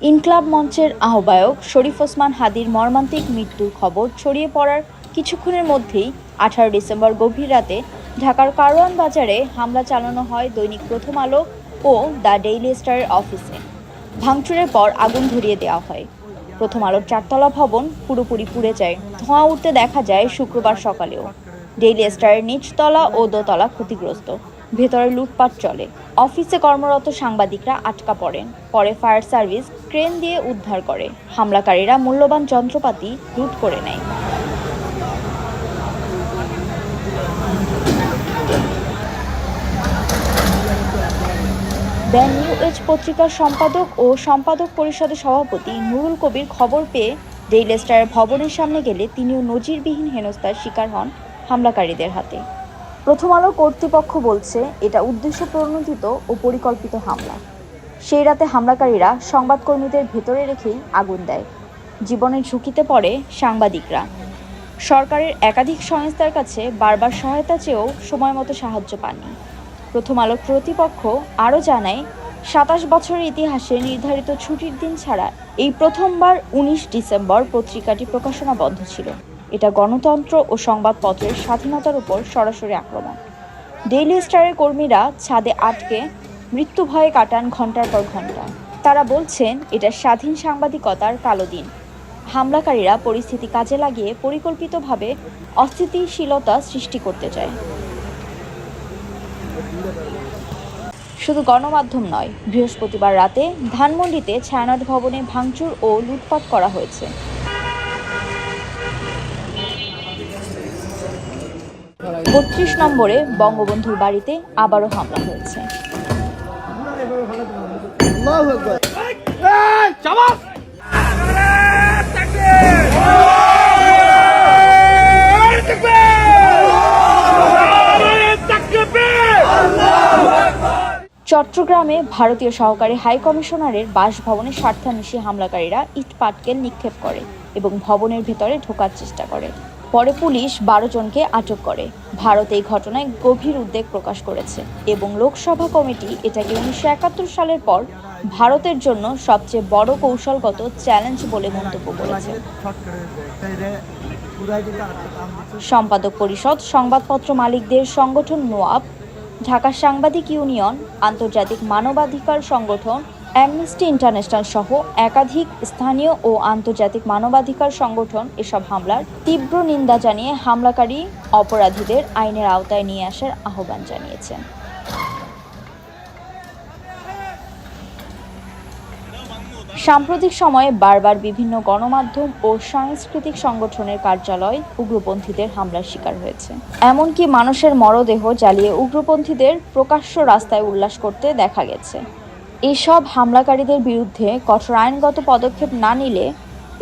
ইনক্লাব মঞ্চের আহ্বায়ক শরীফ ওসমান হাদির মর্মান্তিক মৃত্যুর খবর ছড়িয়ে পড়ার কিছুক্ষণের মধ্যেই আঠারো ডিসেম্বর গভীর রাতে ঢাকার কারওয়ান বাজারে হামলা চালানো হয় দৈনিক প্রথম আলো ও দ্য ডেইলি স্টারের অফিসে। ভাঙচুরের পর আগুন ধরিয়ে দেওয়া হয়। প্রথম আলোর চারতলা ভবন পুরোপুরি পুড়ে যায়। ধোঁয়া উঠতে দেখা যায় শুক্রবার সকালেও। ডেইলি স্টারের নিচতলা ও দোতলা ক্ষতিগ্রস্ত। ভেতরে লুটপাট চলে। অফিসে কর্মরত সাংবাদিকরা আটকা পড়েন। পরে ফায়ার সার্ভিস ক্রেন দিয়ে উদ্ধার করে। হামলাকারীরা মূল্যবান যন্ত্রপাতি লুট করে নেয়। দ্য নিউ এজ পত্রিকার সম্পাদক ও সম্পাদক পরিষদের সভাপতি নুরুল কবির খবর পেয়ে ডেইলি স্টারের ভবনের সামনে গেলে তিনিও নজিরবিহীন হেনস্থার শিকার হন হামলাকারীদের হাতে। প্রথম আলো কর্তৃপক্ষ বলছে, এটা উদ্দেশ্য প্রণোদিত ও পরিকল্পিত হামলা। সেই রাতে হামলাকারীরা সংবাদকর্মীদের ভেতরে রেখেই আগুন দেয়। জীবনের ঝুঁকিতে পড়ে সাংবাদিকরা। সরকারের একাধিক সংস্থার কাছে বারবার সহায়তা চেয়েও সময় মতো সাহায্য পাননি। প্রথম আলো কর্তৃপক্ষ আরও জানায়, সাতাশ বছরের ইতিহাসে নির্ধারিত ছুটির দিন ছাড়া এই প্রথমবার উনিশ ডিসেম্বর পত্রিকাটি প্রকাশনা বন্ধ ছিল। এটা গণতন্ত্র ও সংবাদপত্রের স্বাধীনতার উপর সরাসরি আক্রমণ। ডেইলি স্টারের কর্মীরা ছাদে আটকে মৃত্যু ভয়ে কাটান ঘণ্টার পর ঘণ্টা তারা বলছেন, এটা স্বাধীন সাংবাদিকতার কালো দিন। হামলাকারীরা পরিস্থিতি কাজে লাগিয়ে পরিকল্পিতভাবে অস্থিতিশীলতা সৃষ্টি করতে চায়। শুধু গণমাধ্যম নয়, বৃহস্পতিবার রাতে ধানমন্ডিতে ছায়ানট ভবনে ভাঙচুর ও লুটপাট করা হয়েছে। বত্রিশ নম্বরে বঙ্গবন্ধুর বাড়িতে আবারও হামলা হয়েছে। চট্টগ্রামে ভারতীয় সহকারী হাই কমিশনারের বাসভবনে স্বার্থান্বেষী হামলাকারীরা ইট পাটকেল নিক্ষেপ করে এবং ভবনের ভেতরে ঢোকার চেষ্টা করে। পরে পুলিশ বারো জনকে আটক করে। ভারত এই ঘটনায় গভীর উদ্বেগ প্রকাশ করেছে এবং লোকসভা কমিটি এটাকে উনিশশো একাত্তর সালের পর ভারতের জন্য সবচেয়ে বড় কৌশলগত চ্যালেঞ্জ বলে মন্তব্য করেছে। সম্পাদক পরিষদ, সংবাদপত্র মালিকদের সংগঠন নোয়াব ঢাকা সাংবাদিক ইউনিয়ন, আন্তর্জাতিক মানবাধিকার সংগঠন, অ্যামনেস্টি ইন্টারন্যাশনাল সহ একাধিক স্থানীয় ও আন্তর্জাতিক মানবাধিকার সংগঠন এসব হামলার তীব্র নিন্দা জানিয়ে হামলাকারী অপরাধীদের আইনের আওতায় নিয়ে আসার আহ্বান জানিয়েছেন। সাম্প্রতিক সময়ে বারবার বিভিন্ন গণমাধ্যম ও সাংস্কৃতিক সংগঠনের কার্যালয় উগ্রপন্থীদের হামলার শিকার হয়েছে। এমনকি মানুষের মরদেহ জ্বালিয়ে উগ্রপন্থীদের প্রকাশ্য রাস্তায় উল্লাস করতে দেখা গেছে। এসব হামলাকারীদের বিরুদ্ধে কঠোর আইনগত পদক্ষেপ না নিলে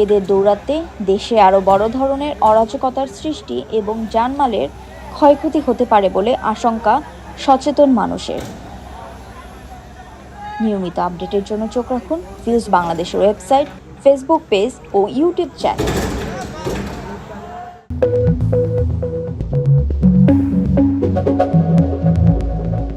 এদের দৌড়াতে দেশে আরও বড় ধরনের অরাজকতার সৃষ্টি এবং জানমালের ক্ষয়ক্ষতি হতে পারে বলে আশঙ্কা সচেতন মানুষের। নিয়মিত আপডেটের জন্য চোখ রাখুন। ভিউজ বাংলাদেশের ওয়েবসাইট ফেসবুক পেজ ও ইউটিউব চ্যানেল